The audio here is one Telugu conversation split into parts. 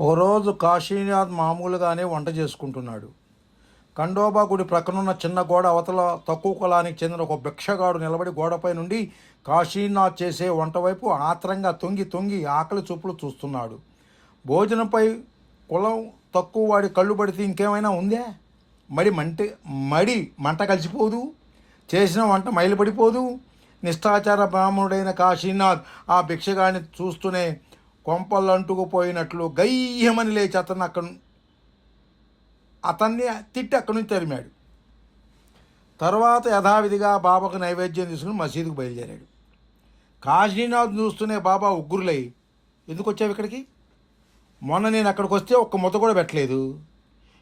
ఓ రోజు కాశీనాథ్ మామూలుగానే వంట చేసుకుంటున్నాడు. ఖండోబా గుడి ప్రక్కనున్న చిన్న గోడ అవతల తక్కువ కులానికి చెందిన ఒక భిక్షగాడు నిలబడి గోడపై నుండి కాశీనాథ్ చేసే వంట వైపు ఆత్రంగా తొంగి తొంగి ఆకలి చూపులు చూస్తున్నాడు. భోజనంపై కులం తక్కువ వాడి కళ్ళు పడితే ఇంకేమైనా ఉందే? మడి మంట మడి మంట కలిసిపోదు? చేసిన వంట మైలుపడిపోదు? నిష్ఠాచార బ్రాహ్మణుడైన కాశీనాథ్ ఆ భిక్షగాడిని చూస్తూనే కొంపలు అంటుకుపోయినట్లు గయ్యమని లేచి అతను అక్కడ అతన్ని తిట్టి అక్కడి నుంచి తరిమాడు. తర్వాత యథావిధిగా బాబాకు నైవేద్యం తీసుకుని మసీదుకు బయలుదేరాడు. కాశీనాథ్ చూస్తూనే బాబా ఉగ్గురులై ఎందుకు వచ్చావు ఇక్కడికి? మొన్న నేను అక్కడికి వస్తే ఒక్క ముద్ద కూడా పెట్టలేదు.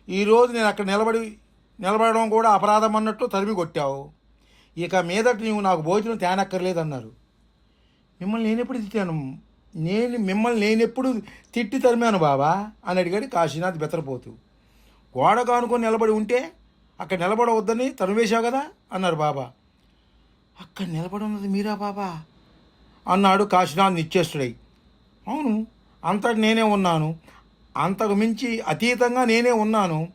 ఈరోజు నేను అక్కడ నిలబడి నిలబడడం కూడా అపరాధం అన్నట్టు తరిమి కొట్టావు. ఇక మీదట నీవు నాకు భోజనం తేనక్కర్లేదు అన్నారు. మిమ్మల్ని నేను ఎప్పుడు తిట్టాను? నేను మిమ్మల్ని నేను ఎప్పుడు తిట్టి తరిమాను బాబా అని అడిగాడు కాశీనాథ్ బెతరపోతూ గోడ కానుకొని నిలబడి ఉంటే అక్కడ నిలబడవద్దని తరివేశావు కదా? అన్నారు బాబా. అక్కడ నిలబడి ఉన్నది మీరా బాబా? అన్నాడు కాశీనాథ్ నిశ్చేష్టుడై. అవును అంతటి నేనే ఉన్నాను. అంతకు మించి అతీతంగా నేనే ఉన్నాను.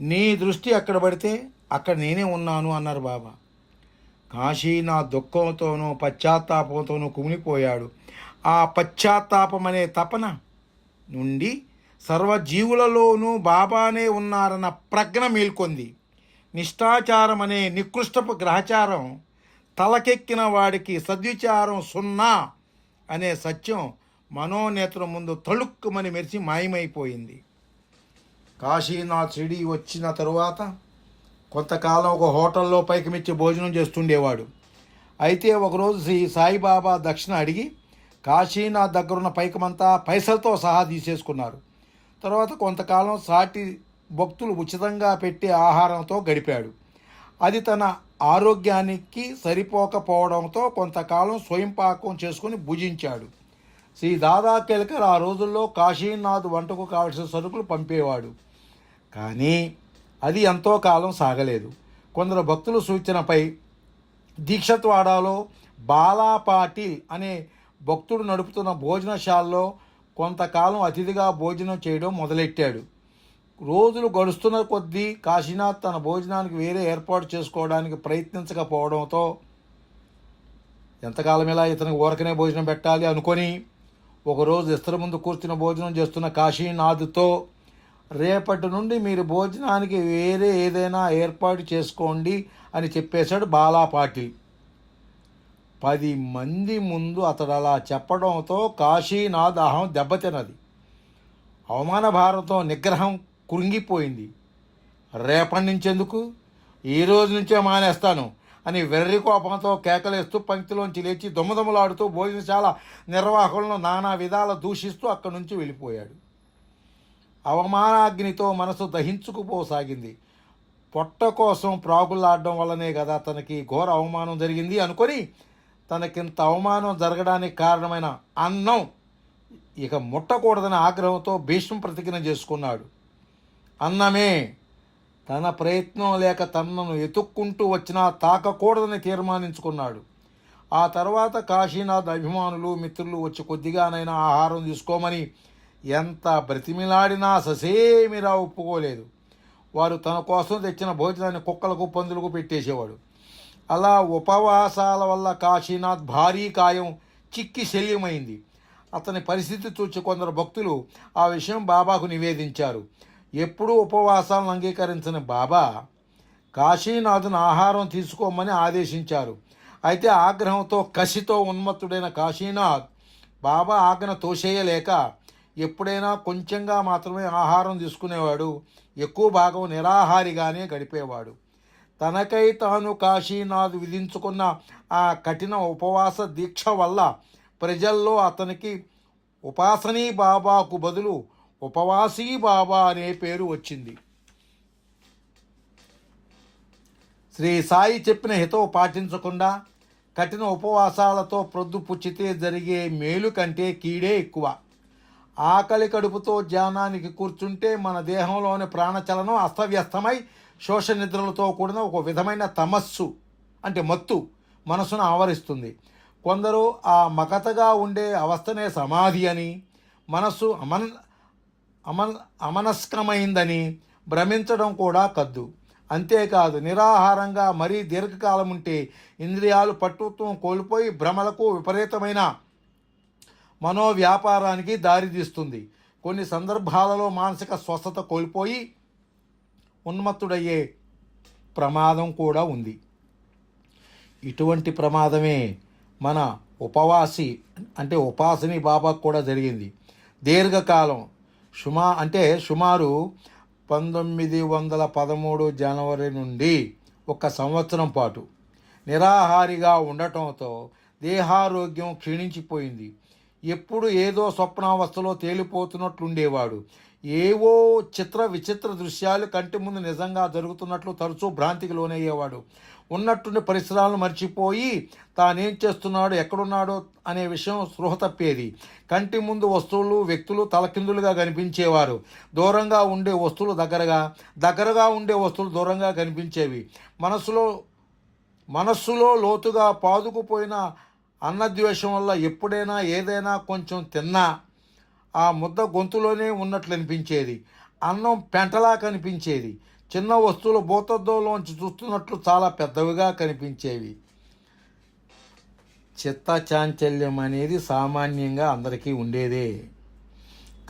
నీ దృష్టి అక్కడ పడితే అక్కడ నేనే ఉన్నాను అన్నారు బాబా. కాశీ నా దుఃఖంతోనూ పశ్చాత్తాపంతోనూ కుమిలిపోయాడు. ఆ పశ్చాత్తాపం అనే తపన నుండి సర్వజీవులలోనూ బాబానే ఉన్నారన్న ప్రజ్ఞ మేల్కొంది. నిష్ఠాచారం అనే నికృష్టపు గ్రహచారం తలకెక్కిన వాడికి సద్విచారం సున్నా అనే సత్యం మనోనేత్రం ముందు తళుక్కుమని మెరిచి మాయమైపోయింది. కాశీనాథ్ షిడి వచ్చిన తరువాత కొంతకాలం ఒక హోటల్లో పైకి మెచ్చి భోజనం చేస్తుండేవాడు. అయితే ఒకరోజు శ్రీ సాయిబాబా దక్షిణ అడిగి కాశీనాథ్ దగ్గరున్న పైకమంతా పైసలతో సహా తీసేసుకున్నారు. తర్వాత కొంతకాలం సాటి భక్తులు ఉచితంగా పెట్టే ఆహారంతో గడిపాడు. అది తన ఆరోగ్యానికి సరిపోకపోవడంతో కొంతకాలం స్వయం పాకం చేసుకుని భుజించాడు. శ్రీ దాదా కేల్కర్ ఆ రోజుల్లో కాశీనాథ్ వంటకు కావలసిన సరుకులు పంపేవాడు. కానీ అది ఎంతో కాలం సాగలేదు. కొందరు భక్తుల సూచనపై దీక్షత్వాడాలో బాలాపాటి అనే భక్తుడు నడుపుతున్న భోజనశాలలో కొంతకాలం అతిథిగా భోజనం చేయడం మొదలెట్టాడు. రోజులు గడుస్తున్న కొద్దీ కాశీనాథ్ తన భోజనానికి వేరే ఏర్పాటు చేసుకోవడానికి ప్రయత్నించకపోవడంతో ఎంతకాలం ఇలా ఇతనికి ఊరకనే భోజనం పెట్టాలి అనుకొని ఒకరోజు ఇస్తర ముందు కూర్చుని భోజనం చేస్తున్న కాశీనాథ్తో రేపటి నుండి మీరు భోజనానికి వేరే ఏదైనా ఏర్పాటు చేసుకోండి అని చెప్పేశాడు బాలా పాటిల్ పది మంది ముందు అతడు అలా చెప్పడంతో కాశీనాథ్ అహం దెబ్బతిన్నది. అవమాన భారంతో నిగ్రహం కృంగిపోయింది. రేపటి నుంచెందుకు? ఈ రోజు నుంచే మానేస్తాను అని వెర్రి కోపంతో కేకలేస్తూ పంక్తిలోంచి లేచి దొమ్మదొమ్మలాడుతూ భోజనశాల నిర్వాహకులను నానా విధాల దూషిస్తూ అక్కడి నుంచి వెళ్ళిపోయాడు. అవమానాగ్నితో మనసు దహించుకుపోసాగింది. పొట్ట కోసం ప్రాగులాడడం వల్లనే కదా తనకి ఘోర అవమానం జరిగింది అనుకొని తనకింత అవమానం జరగడానికి కారణమైన అన్నం ఇక ముట్టకూడదని ఆగ్రహంతో భీష్మ ప్రతిజ్ఞ చేసుకున్నాడు. అన్నమే తన ప్రయత్నం లేక తనను ఎతుక్కుంటూ వచ్చినా తాకకూడదని తీర్మానించుకున్నాడు. ఆ తర్వాత కాశీనాథ్ అభిమానులు మిత్రులు వచ్చి కొద్దిగానైనా ఆహారం తీసుకోమని ఎంత బ్రతిమిలాడినా ససేమిరా ఒప్పుకోలేదు. వారు తన కోసం తెచ్చిన భోజనాన్ని కుక్కలకు పందులకు పెట్టేసేవాడు. అలా ఉపవాసాల వల్ల కాశీనాథ్ భారీ కాయం చిక్కి శల్యమైంది. అతని పరిస్థితి చూచి కొందరు భక్తులు ఆ విషయం బాబాకు నివేదించారు. ఎప్పుడూ ఉపవాసాలను అంగీకరించని బాబా కాశీనాథుని ఆహారం తీసుకోమని ఆదేశించారు. అయితే ఆగ్రహంతో కసితో ఉన్మత్తుడైన కాశీనాథ్ బాబా ఆజ్ఞ తోసేయలేక ఎప్పుడైనా కొంచెంగా మాత్రమే ఆహారం తీసుకునేవాడు. ఎక్కువ భాగం నిరాహారిగానే గడిపేవాడు. తనకై తాను కాశీనాథ్ విధించుకున్న ఆ కఠిన ఉపవాస దీక్ష వల్ల ప్రజల్లో అతనికి ఉపాసనీ బాబాకు బదులు ఉపవాసీ బాబా అనే పేరు వచ్చింది. శ్రీ సాయి చెప్పిన హితవు పాటించకుండా కఠిన ఉపవాసాలతో ప్రొద్దు పుచ్చితే జరిగే మేలు కంటే కీడే ఎక్కువ. ఆకలి కడుపుతో ధ్యానానికి కూర్చుంటే మన దేహంలోని ప్రాణచలనం అస్తవ్యస్తమై శోష నిద్రలతో కూడిన ఒక విధమైన తమస్సు అంటే మత్తు మనసును ఆవరిస్తుంది. కొందరు ఆ మకతగా ఉండే అవస్థనే సమాధి అని మనస్సు అమన్ అమన్ అమనస్కమైందని భ్రమించడం కూడా కద్దు. అంతేకాదు నిరాహారంగా మరీ దీర్ఘకాలం ఉంటే ఇంద్రియాలు పట్టుత్వం కోల్పోయి భ్రమలకు విపరీతమైన మనోవ్యాపారానికి దారితీస్తుంది. కొన్ని సందర్భాలలో మానసిక స్వస్థత కోల్పోయి ఉన్మత్తుడయ్యే ప్రమాదం కూడా ఉంది. ఇటువంటి ప్రమాదమే మన ఉపవాసి అంటే ఉపాసని బాబాకు కూడా జరిగింది. దీర్ఘకాలం సుమా అంటే సుమారు పంతొమ్మిది వందల పదమూడు జనవరి నుండి ఒక సంవత్సరం పాటు నిరాహారిగా ఉండటంతో దేహారోగ్యం క్షీణించిపోయింది. ఎప్పుడు ఏదో స్వప్నావస్థలో తేలిపోతున్నట్లుండేవాడు. ఏవో చిత్ర విచిత్ర దృశ్యాలు కంటి ముందు నిజంగా జరుగుతున్నట్లు తరచూ భ్రాంతికి లోనయ్యేవాడు. ఉన్నట్టుండి పరిసరాలను మర్చిపోయి తానేం చేస్తున్నాడో ఎక్కడున్నాడో అనే విషయం స్పృహ తప్పేది. కంటి ముందు వస్తువులు వ్యక్తులు తలకిందులుగా కనిపించేవారు. దూరంగా ఉండే వస్తువులు దగ్గరగా దగ్గరగా ఉండే వస్తువులు దూరంగా కనిపించేవి. మనసులో మనస్సులో లోతుగా పాదుకుపోయిన అన్నద్వేషం వల్ల ఎప్పుడైనా ఏదైనా కొంచెం తిన్నా ఆ ముద్ద గొంతులోనే ఉన్నట్లు అనిపించేది అన్నం పెంటలా కనిపించేది. చిన్న వస్తువులు భూతద్దంలోంచి చూస్తున్నట్లు చాలా పెద్దవిగా కనిపించేవి. చిత్త చాంచల్యం అనేది సామాన్యంగా అందరికీ ఉండేదే.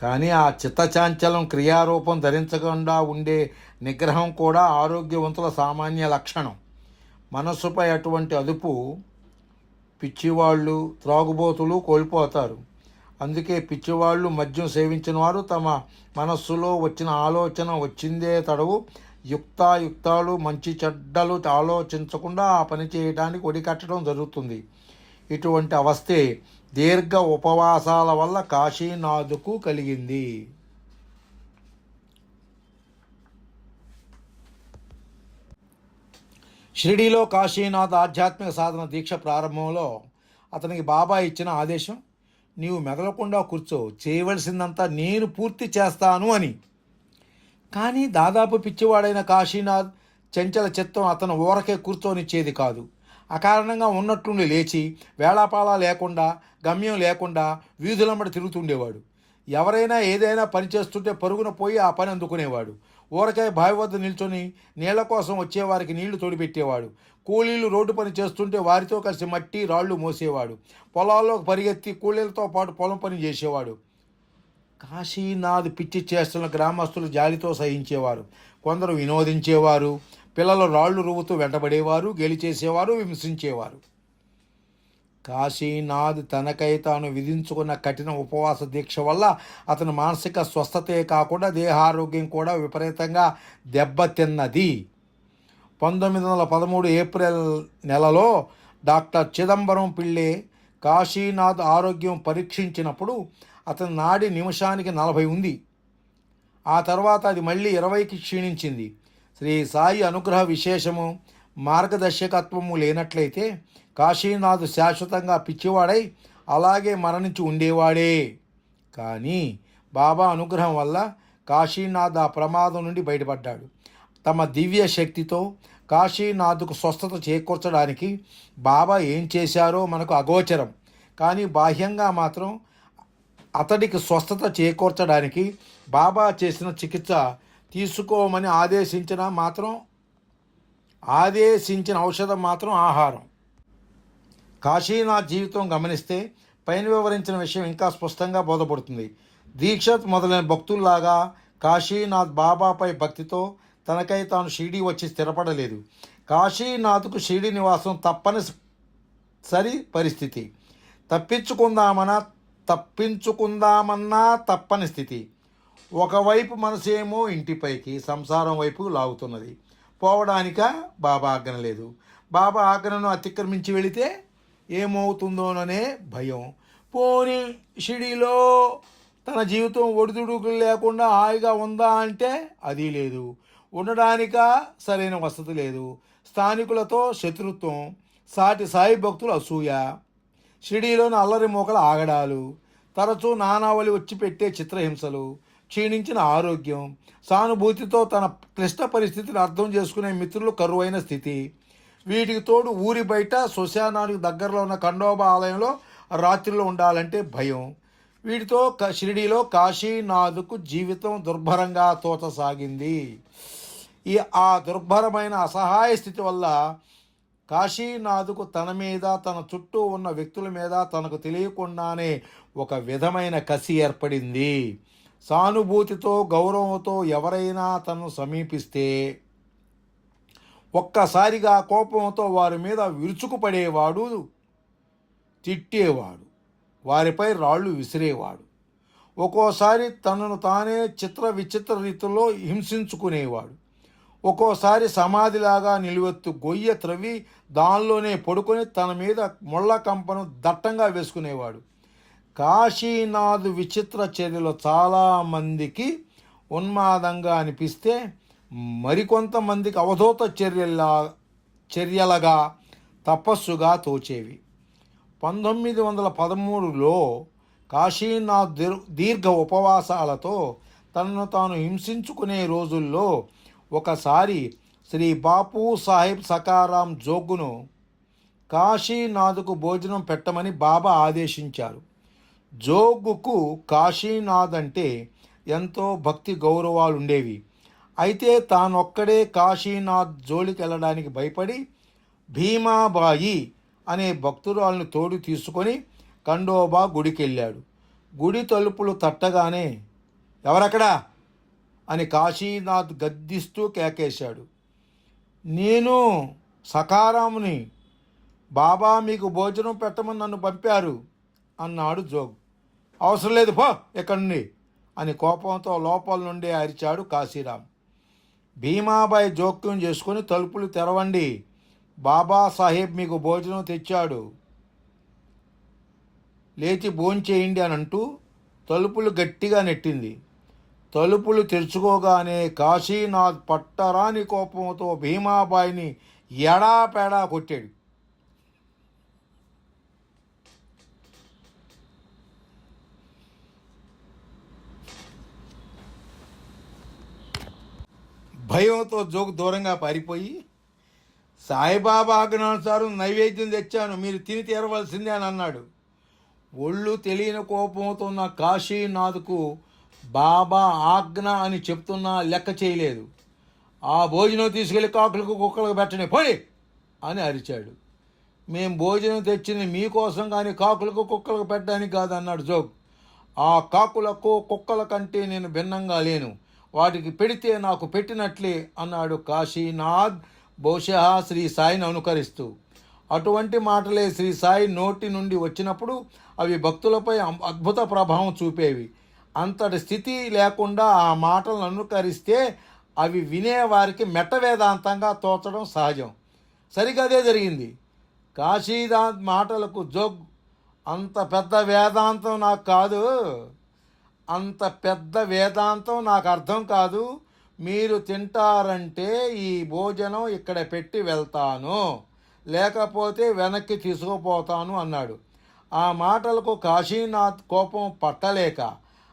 కానీ ఆ చిత్తచాంచలం క్రియారూపం ధరించకుండా ఉండే నిగ్రహం కూడా ఆరోగ్యవంతుల సామాన్య లక్షణం. మనస్సుపై అటువంటి అదుపు పిచ్చివాళ్ళు త్రాగుబోతులు కోల్పోతారు. అందుకే పిచ్చివాళ్ళు మద్యం సేవించిన వారు తమ మనస్సులో వచ్చిన ఆలోచన వచ్చిందే తడవు. యుక్తాయుక్తాలు మంచి చెడ్డలు ఆలోచించకుండా ఆ పని చేయడానికి ఒడికట్టడం జరుగుతుంది. ఇటువంటి అవస్థే దీర్ఘ ఉపవాసాల వల్ల కాశీనాథుకు కలిగింది. షిరిడీలో కాశీనాథ్ ఆధ్యాత్మిక సాధన దీక్ష ప్రారంభంలో అతనికి బాబా ఇచ్చిన ఆదేశం నీవు మెదలకుండా కూర్చో. చేయవలసిందంతా నేను పూర్తి చేస్తాను అని. కానీ దాదాపు పిచ్చివాడైన కాశీనాథ్ చెంచల చిత్తం అతను ఊరకే కూర్చొనిచ్చేది కాదు. అకారణంగా ఉన్నట్లుండి లేచి వేళాపాలా లేకుండా గమ్యం లేకుండా వీధులమ్మడి తిరుగుతుండేవాడు. ఎవరైనా ఏదైనా పని చేస్తుంటే పరుగున పోయి ఆ పని అందుకునేవాడు. ఊరకాయ బావి వద్ద నిల్చొని నీళ్ళ కోసం వచ్చేవారికి నీళ్ళు తోడిపెట్టేవాడు. కూలీలు రోడ్డు పని చేస్తుంటే వారితో కలిసి మట్టి రాళ్ళు మోసేవాడు. పొలాల్లో పరిగెత్తి కూలీలతో పాటు పొలం పని చేసేవాడు. కాశీనాథ్ పిచ్చి చేస్తున్న గ్రామస్తులు జాలితో సహించేవారు. కొందరు వినోదించేవారు. పిల్లలు రాళ్ళు రువ్వుతూ వెంటబడేవారు గెలిచేసేవారు విమర్శించేవారు. కాశీనాథ్ తనకై తాను విధించుకున్న కఠిన ఉపవాస దీక్ష వల్ల అతని మానసిక స్వస్థతే కాకుండా దేహారోగ్యం కూడా విపరీతంగా దెబ్బతిన్నది. పంతొమ్మిది వందల పదమూడు ఏప్రిల్ నెలలో డాక్టర్ చిదంబరం పిళ్ళే కాశీనాథ్ ఆరోగ్యం పరీక్షించినప్పుడు అతని నాడి నిమిషానికి నలభై ఉంది. ఆ తర్వాత అది మళ్ళీ ఇరవైకి క్షీణించింది. శ్రీ సాయి అనుగ్రహ విశేషము మార్గదర్శకత్వము లేనట్లయితే కాశీనాథ్ శాశ్వతంగా పిచ్చివాడై అలాగే మరణించి ఉండేవాడే. కానీ బాబా అనుగ్రహం వల్ల కాశీనాథ్ ఆ ప్రమాదం నుండి బయటపడ్డాడు. తమ దివ్య శక్తితో కాశీనాథ్కు స్వస్థత చేకూర్చడానికి బాబా ఏం చేశారో మనకు అగోచరం. కానీ బాహ్యంగా మాత్రం అతడికి స్వస్థత చేకూర్చడానికి బాబా చేసిన చికిత్స తీసుకోమని ఆదేశించినా మాత్రం ఆదేశించిన ఔషధం మాత్రం ఆహారం. కాశీనాథ్ జీవితం గమనిస్తే పైన వివరించిన విషయం ఇంకా స్పష్టంగా బోధపడుతుంది. దీక్షత్ మొదలైన భక్తుల్లాగా కాశీనాథ్ బాబాపై భక్తితో తనకై తాను షిరిడి వచ్చి స్థిరపడలేదు. కాశీనాథ్కు షిరిడి నివాసం తప్పని సరి పరిస్థితి. తప్పించుకుందామన్నా తప్పించుకుందామన్నా తప్పని స్థితి. ఒకవైపు మనసేమో ఇంటిపైకి సంసారం వైపు లాగుతున్నది. పోవడానిక బాబా ఆజ్ఞ లేదు. బాబా ఆజ్ఞను అతిక్రమించి వెళితే ఏమవుతుందోననే భయం. పోని షిడిలో తన జీవితం ఒడిదుడుకులు లేకుండా హాయిగా ఉందా అంటే అది లేదు. ఉండడానిక సరైన వసతి లేదు. స్థానికులతో శత్రుత్వం సాటి సాయి భక్తులు అసూయ. షిడీలోని అల్లరి మూకల ఆగడాలు తరచూ నానావళి వచ్చి పెట్టే చిత్రహింసలు క్షీణించిన ఆరోగ్యం సానుభూతితో తన క్లిష్ట పరిస్థితిని అర్థం చేసుకునే మిత్రులు కరువైన స్థితి. వీటికి తోడు ఊరి బయట శ్మశానానికి దగ్గరలో ఉన్న ఖండోబా ఆలయంలో రాత్రిలో ఉండాలంటే భయం. వీటితో క- షిరిడీలో కాశీనాథుకు జీవితం దుర్భరంగా తోచసాగింది. ఈ ఆ దుర్భరమైన అసహాయ స్థితి వల్ల కాశీనాథుకు తన మీద తన చుట్టూ ఉన్న వ్యక్తుల మీద తనకు తెలియకుండానే ఒక విధమైన కసి ఏర్పడింది. సానుభూతితో గౌరవంతో ఎవరైనా తనను సమీపిస్తే ఒక్కసారిగా కోపంతో వారి మీద విరుచుకుపడేవాడు తిట్టేవాడు వారిపై రాళ్ళు విసిరేవాడు. ఒక్కోసారి తనను తానే చిత్ర విచిత్ర రీతిలో హింసించుకునేవాడు. ఒక్కోసారి సమాధిలాగా నిలువెత్తు గొయ్య త్రవ్వి దానిలోనే పడుకొని తన మీద ముళ్ళ కంపను దట్టంగా వేసుకునేవాడు. కాశీనాథ్ విచిత్ర చర్యలు చాలామందికి ఉన్మాదంగా అనిపిస్తే మరికొంతమందికి అవధూత చర్యల చర్యలుగా తపస్సుగా తోచేవి. పంతొమ్మిది వందల పదమూడులో కాశీనాథ్ దీర్ఘ ఉపవాసాలతో తనను తాను హింసించుకునే రోజుల్లో ఒకసారి శ్రీ బాపు సాహెబ్ సకారాం జోగును కాశీనాథ్కు భోజనం పెట్టమని బాబా ఆదేశించారు. జోగుకు కాశీనాథ్ అంటే ఎంతో భక్తి గౌరవాలు ఉండేవి అయితే తానొక్కడే కాశీనాథ్ జోలికి వెళ్ళడానికి భయపడి భీమాబాయి అనే భక్తురాలను తోడు తీసుకొని ఖండోబా గుడికెళ్ళాడు. గుడి తలుపులు తట్టగానే ఎవరక్కడా? అని కాశీనాథ్ గద్దిస్తూ కేకేశాడు. నేను సకారాముని బాబా మీకు భోజనం పెట్టమని నన్ను పంపారు అన్నాడు జోగ్. అవసరం లేదు పో ఇక్కడి నుండి అని కోపంతో లోపల నుండి అరిచాడు కాశీరాం భీమాబాయి జోక్యం చేసుకుని తలుపులు తెరవండి. బాబా సాహెబ్ మీకు భోజనం తెచ్చాడు. లేచి భోంచేయండి అని అంటూ తలుపులు గట్టిగా నెట్టింది. తలుపులు తెరుచుకోగానే కాశీనాథ్ పట్టరాని కోపంతో భీమాబాయిని ఎడాపెడా కొట్టాడు. భయంతో జోకు దూరంగా పారిపోయి సాయిబాబా ఆజ్ఞానుసారం నైవేద్యం తెచ్చాను మీరు తిని తీరవలసిందే అని అన్నాడు. ఒళ్ళు తెలియని కోపంతో ఉన్న కాశీనాథ్కు బాబా ఆజ్ఞ అని చెప్తున్నా లెక్క చేయలేదు. ఆ భోజనం తీసుకెళ్ళి కాకులకు కుక్కలకు పెట్టని పోయి అని అరిచాడు. మేం భోజనం తెచ్చింది మీకోసం కానీ కాకులకు కుక్కలకు పెట్టడానికి కాదు అన్నాడు జోగ్ ఆ కాకులకు కుక్కల కంటే నేను భిన్నంగా లేను. వాటికి పెడితే నాకు పెట్టినట్లే అన్నాడు కాశీనాథ్. బహుశా శ్రీ సాయిని అనుకరిస్తూ. అటువంటి మాటలే శ్రీ సాయి నోటి నుండి వచ్చినప్పుడు అవి భక్తులపై అద్భుత ప్రభావం చూపేవి. అంతటి స్థితి లేకుండా ఆ మాటలను అనుకరిస్తే అవి వినేవారికి మెట్ట వేదాంతంగా తోచడం సహజం. సరిగ్గా అదే జరిగింది. కాశీనాథ్ మాటలకు జోగ్ అంత పెద్ద వేదాంతం నాకు కాదు. అంత పెద్ద వేదాంతం నాకు అర్థం కాదు. మీరు తింటారంటే ఈ భోజనం ఇక్కడ పెట్టి వెళ్తాను. లేకపోతే వెనక్కి తీసుకుపోతాను అన్నాడు. ఆ మాటలకు కాశీనాథ్ కోపం పట్టలేక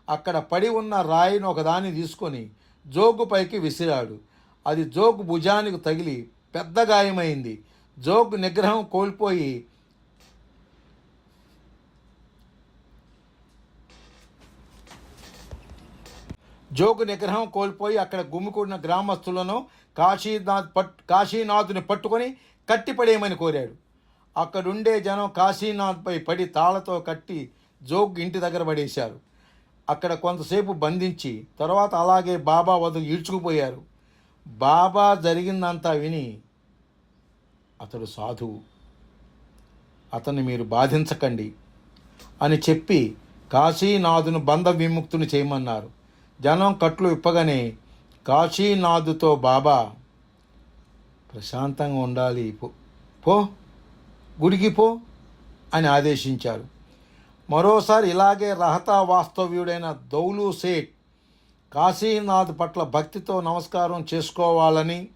అక్కడ పడి ఉన్న రాయిని ఒకదాన్ని తీసుకొని జోగు పైకి విసిరాడు. అది జోగు భుజానికి తగిలి పెద్ద గాయమైంది జోగు నిగ్రహం కోల్పోయి జోగు నిగ్రహం కోల్పోయి అక్కడ గుమ్మికూడిన గ్రామస్తులను కాశీనాథ్ పట్ కాశీనాథుని పట్టుకొని కట్టిపడేయమని కోరాడు. అక్కడుండే జనం కాశీనాథ్పై పడి తాళతో కట్టి జోగ్ ఇంటి దగ్గర పడేశారు. అక్కడ కొంతసేపు బంధించి తర్వాత అలాగే బాబా వద్దకు ఈడ్చుకుపోయారు. బాబా జరిగిందంతా విని అతడు సాధువు. అతన్ని మీరు బాధించకండి అని చెప్పి కాశీనాథును బంధ విముక్తుని చేయమన్నారు. జనం కట్లు విప్పగానే కాశీనాథుతో బాబా ప్రశాంతంగా ఉండాలి పో పో గుడికి పో అని ఆదేశించారు. మరోసారి ఇలాగే రహతా వాస్తవ్యుడైన దౌలు సేట్ కాశీనాథ్ పట్ల భక్తితో నమస్కారం చేసుకోవాలని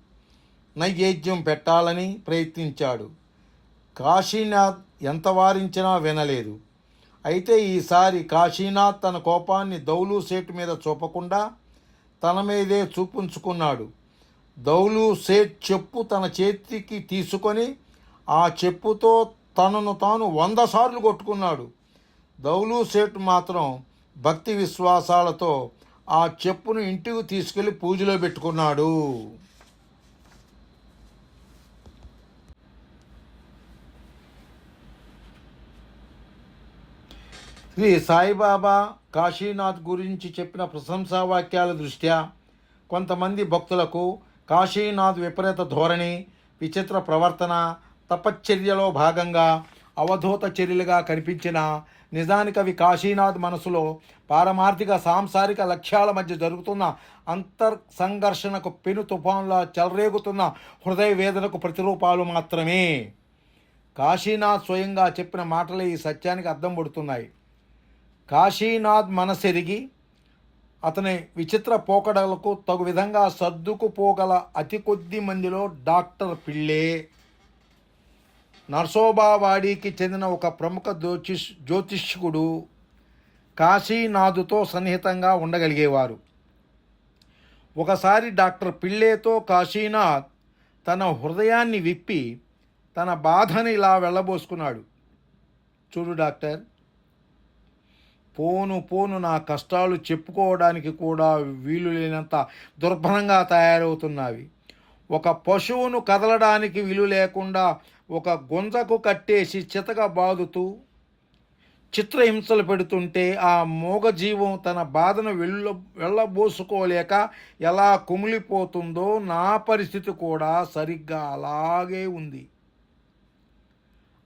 నైవేద్యం పెట్టాలని ప్రయత్నించాడు. కాశీనాథ్ ఎంత వారించినా వినలేదు. అయితే ఈసారి కాశీనాథ్ తన కోపాన్ని దౌలు సేట్ మీద చూపకుండా తన మీదే చూపించుకున్నాడు. దౌలు సేట్ చెప్పు తన చేతికి తీసుకొని ఆ చెప్పుతో తనను తాను వంద సార్లు కొట్టుకున్నాడు. దౌలు సేట్ మాత్రం భక్తి విశ్వాసాలతో ఆ చెప్పును ఇంటికి తీసుకెళ్ళి పూజలో పెట్టుకున్నాడు. శ్రీ సాయిబాబా కాశీనాథ్ గురించి చెప్పిన ప్రశంసా వాక్యాల దృష్ట్యా కొంతమంది భక్తులకు కాశీనాథ్ విపరీత ధోరణి విచిత్ర ప్రవర్తన తపశ్చర్యలో భాగంగా అవధూత చర్యలుగా కనిపించిన నిజానికి అవి కాశీనాథ్ మనసులో పారమార్థిక సాంసారిక లక్ష్యాల మధ్య జరుగుతున్న అంతర్ సంఘర్షణకు పెను తుఫాన్లా చెలరేగుతున్న హృదయ వేదనకు ప్రతిరూపాలు మాత్రమే. కాశీనాథ్ స్వయంగా చెప్పిన మాటలే ఈ సత్యానికి అర్థం పడుతున్నాయి. కాశీనాథ్ మనసెరిగి అతని విచిత్ర పోకడలకు తగు విధంగా సర్దుకుపోగల అతి కొద్ది మందిలో డాక్టర్ పిళ్ళే. నర్సోబావాడీకి చెందిన ఒక ప్రముఖ జ్యోతిష్ జ్యోతిష్కుడు కాశీనాథుతో సన్నిహితంగా ఉండగలిగేవారు. ఒకసారి డాక్టర్ పిళ్ళేతో కాశీనాథ్ తన హృదయాన్ని విప్పి తన బాధని ఇలా వెళ్ళబోసుకున్నాడు. చూడు డాక్టర్ పోను పోను నా కష్టాలు చెప్పుకోవడానికి కూడా వీలు లేనంత దుర్భరంగా తయారవుతున్నవి. ఒక పశువును కదలడానికి వీలు లేకుండా ఒక గుంజకు కట్టేసి చితక బాదుతూ చిత్రహింసలు పెడుతుంటే ఆ మూగజీవం తన బాధను వెళ్ళ వెళ్ళబోసుకోలేక ఎలా కుమిలిపోతుందో నా పరిస్థితి కూడా సరిగ్గా అలాగే ఉంది.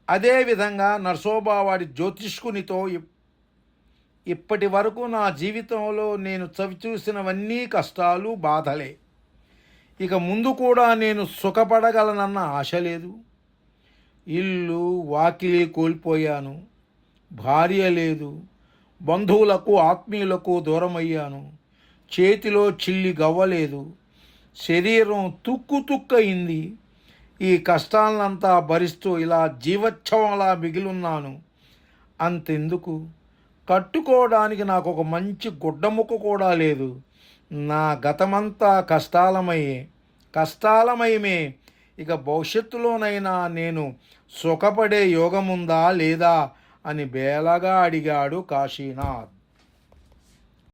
అదేవిధంగా నర్సోబావాడి జ్యోతిష్కునితో ఇప్పటి వరకు నా జీవితంలో నేను చవిచూసినవన్నీ కష్టాలు బాధలే. ఇక ముందు కూడా నేను సుఖపడగలనన్న ఆశ లేదు. ఇల్లు వాకిలి కోల్పోయాను. భార్య లేదు. బంధువులకు ఆత్మీయులకు దూరమయ్యాను. చేతిలో చిల్లి గవ్వలేదు. శరీరం తుక్కు తుక్కయింది. ఈ కష్టాలనంతా భరిస్తూ ఇలా జీవచ్ఛవంలా మిగిలిన్నాను. అంతెందుకు? కట్టుకోవడానికి నాకు ఒక మంచి గుడ్డముక్క కూడా లేదు. నా గతమంతా కష్టాలమయ్యే కష్టాలమయమే. ఇక భవిష్యత్తులోనైనా నేను సుఖపడే యోగముందా లేదా అని బేలగా అడిగాడు కాశీనాథ్.